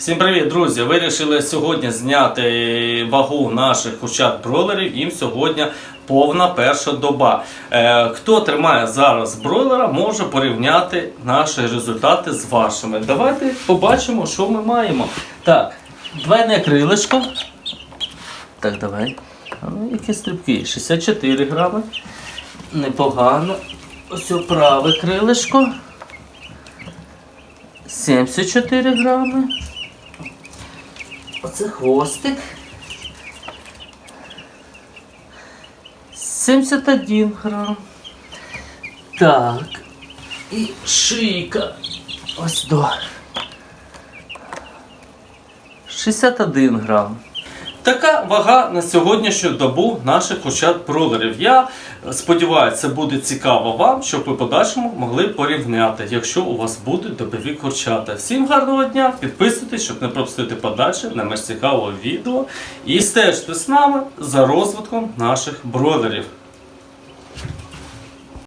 Всім привіт, друзі! Вирішили сьогодні зняти вагу наших курчат бройлерів. Їм сьогодні повна перша доба. Е, хто тримає зараз бройлера, може порівняти наші результати з вашими. Давайте побачимо, що ми маємо. Так, двойне крилишко. Так, давай. Ну, які стрибки? 64 грами. Непогано. Ось праве крилишко. 74 грами. Оце хвостик. 71 грам. Так. І шийка. Ось до. 61 грам. Така вага на сьогоднішню добу наших курчат бролерів. Я сподіваюся, це буде цікаво вам, щоб ви подальшому могли порівняти, якщо у вас будуть добові курчата. Всім гарного дня! Підписуйтесь, щоб не пропустити подальше на менш цікавого відео. І стежте з нами за розвитком наших бройлерів.